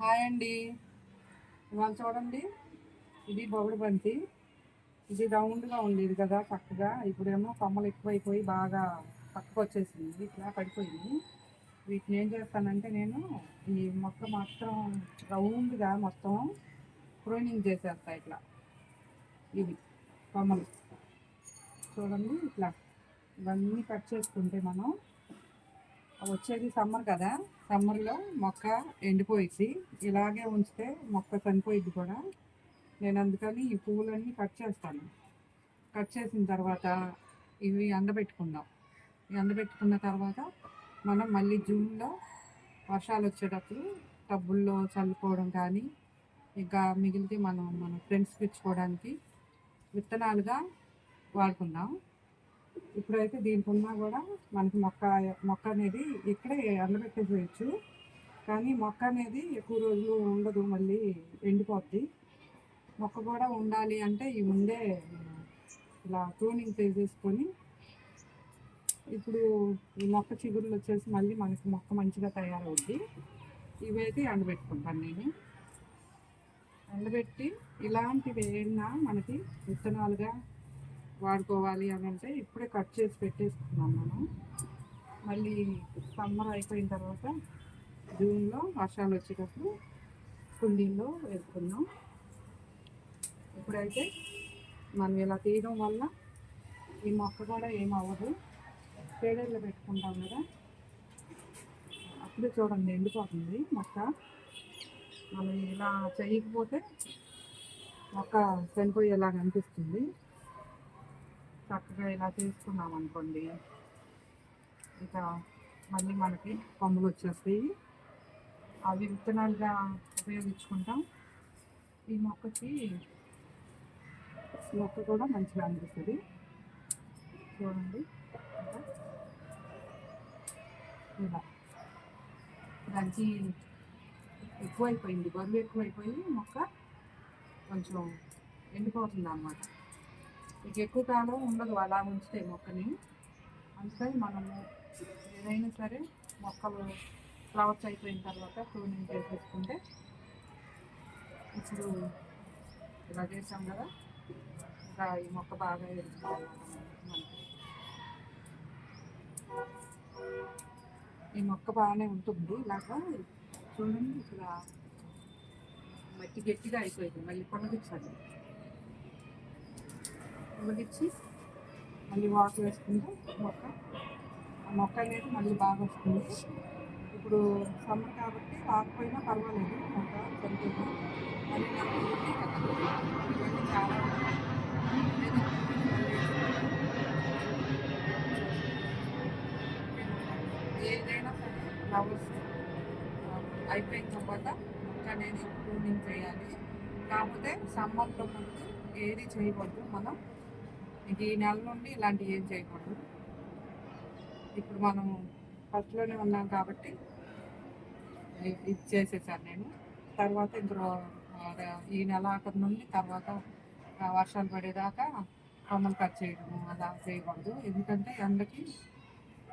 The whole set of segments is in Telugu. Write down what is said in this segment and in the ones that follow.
హాయ్ అండి. ఇవాళ చూడండి. ఇది బొగడు బంతి. ఇది రౌండ్గా ఉండేది కదా చక్కగా. ఇప్పుడేమో కొమ్మలు ఎక్కువైపోయి బాగా పక్కకు వచ్చేసింది ఇట్లా పడిపోయింది. వీటిని ఏం చేస్తానంటే నేను ఈ మొక్క మొత్తం రౌండ్గా మొత్తం ప్రూనింగ్ చేసేస్తా ఇట్లా. ఇవి కొమ్మలు. చూడండి ఇట్లా. ఇవన్నీ కట్ చేసుకుంటే మనం వచ్చేది సమ్మర్ కదా? సమ్మర్లో మొక్క ఎండిపోయింది ఇలాగే ఉంచితే మొక్క చనిపోయింది కూడా. నేను అందుకని ఈ పువ్వులన్నీ కట్ చేస్తాను. కట్ చేసిన తర్వాత ఇవి ఎండబెట్టుకుందాం. ఎండబెట్టుకున్న తర్వాత మనం మళ్ళీ జూన్లో వర్షాలు వచ్చేటప్పుడు టబ్బుల్లో చల్లుకోవడం కానీ ఇంకా మిగిలితే మనం మన ఫ్రెండ్స్కి ఇచ్చుకోవడానికి విత్తనాలుగా వాడుకుందాం. ఇప్పుడైతే దీనికి ఉన్నా కూడా మనకి మొక్క మొక్క అనేది ఇక్కడే ఎండబెట్టేసేయచ్చు కానీ మొక్క అనేది ఎక్కువ రోజులు ఉండదు మళ్ళీ ఎండిపోద్ది. మొక్క కూడా ఉండాలి అంటే ఈ ముందే ఇలా ప్రూనింగ్ చేసేసుకొని ఇప్పుడు ఈ మొక్క చిగురులు వచ్చేసి మళ్ళీ మనకి మొక్క మంచిగా తయారవుద్ది. ఇవైతే ఎండబెట్టుకుంటాను నేను. ఎండబెట్టి ఇలాంటివి ఏమైనా మనకి విత్తనాలుగా వాడుకోవాలి అని అంటే ఇప్పుడే కట్ చేసి పెట్టేసుకున్నాం మనం. మళ్ళీ సమ్మర్ అయిపోయిన తర్వాత జూన్లో వర్షాలు వచ్చేటప్పుడు కుండీల్లో వేసుకున్నాం ఇప్పుడైతే మనం ఇలా తీయడం వల్ల ఈ మొక్క కూడా ఏం అవ్వదు. పేడల్లో పెట్టుకుంటాం కదా. అప్పుడే చూడండి ఎండిపోతుంది మొక్క. మనం ఇలా చేయకపోతే మొక్క చనిపోయేలాగా అనిపిస్తుంది. చక్కగా ఇలా తీసుకున్నాం అనుకోండి. ఇక మళ్ళీ మనకి కొమ్మలు వచ్చేస్తాయి. అవి విత్తనాలుగా ఉపయోగించుకుంటాం. ఈ మొక్కకి మొక్క కూడా మంచిగా అనిపిస్తుంది చూడండి. ఇంకా ఇలా. దానికి ఎక్కువైపోయింది. బరువు ఎక్కువైపోయి మొక్క కొంచెం ఎండిపోతుంది అన్నమాట ఇక ఎక్కువ కాలం ఉండదు అలా ఉంచితే మొక్కని. అందుకని మనము ఏదైనా సరే మొక్కలు ఫ్లవర్స్ అయిపోయిన తర్వాత ప్రూనింగ్ చేసేసుకుంటే ఇప్పుడు ఇలా చేసాం కదా ఇంకా ఈ మొక్క బాగా ఈ మొక్క బాగానే ఉంటుంది ఇలాగా. చూడండి ఇక్కడ మట్టి గట్టిగా అయిపోయింది. మళ్ళీ కొనగించాలి ఉడికిచ్చి మళ్ళీ వాటర్ వేసుకుంటే మొక్క ఆ మొక్క అనేది మళ్ళీ బాగా వస్తుంది. ఇప్పుడు సమ్మర్ కాబట్టి రాకపోయినా పర్వాలేదు మొక్క చనిపోయింది మళ్ళీ నాకు ఇవన్నీ చాలా ఏదైనా సరే ఫ్లవర్స్ అయిపోయిన తర్వాత మొక్క అనేది ప్రూనింగ్ చేయాలి. కాకపోతే సమ్మర్లో ముందు ఏది చేయకూడదు మనం ఇంక ఈ నెల నుండి ఇలాంటివి ఏం చేయకూడదు. ఇప్పుడు మనం ఫస్ట్లోనే ఉన్నాం కాబట్టి ఇది చేసేసాను నేను. తర్వాత ఇందులో ఈ నెల ఆఖరి నుండి తర్వాత వర్షాలు పడేదాకా కొమ్మలు కట్ చేయడము అలా చేయకూడదు. ఎందుకంటే ఎండకి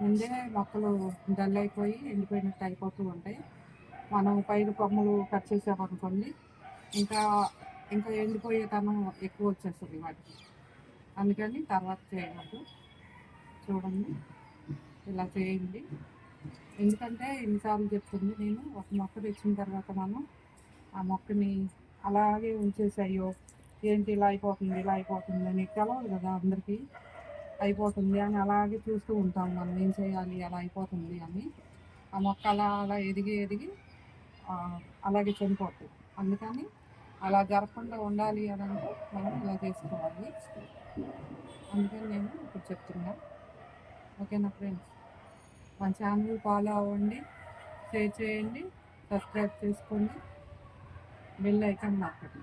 ముందే మొక్కలు డల్ అయిపోయి ఎండిపోయినట్టు అయిపోతూ ఉంటాయి. మనం పైన కొమ్మలు కట్ చేసామనుకోండి ఇంకా ఇంకా ఎండిపోయే తనం ఎక్కువ వచ్చేస్తుంది వాటికి. అందుకని తర్వాత చేయవద్దు. చూడండి. ఇలా చేయండి. ఎందుకంటే ఎన్నిసార్లు చెప్తుంది నేను ఒక మొక్క తెచ్చిన తర్వాత మనం ఆ మొక్కని అలాగే ఉంచేసి అయ్యో ఏంటి ఇలా అయిపోతుంది ఇలా అయిపోతుంది అని తెలవదు కదా అందరికీ. అయిపోతుంది అని అలాగే చూస్తూ ఉంటాం మనం ఏం చేయాలి అలా అయిపోతుంది అని. ఆ మొక్క అలా అలా ఎదిగి ఎదిగి అలాగే చనిపోతుంది. అందుకని అలా జరగకుండా ఉండాలి అని అంటే మనం ఇలా చేసుకోవాలి. అందుకని నేను ఇప్పుడు చెప్తున్నా. ఓకేనా ఫ్రెండ్స్? మా ఛానల్ ఫాలో అవ్వండి షేర్ చేయండి సబ్స్క్రైబ్ చేసుకోండి. Bell icon market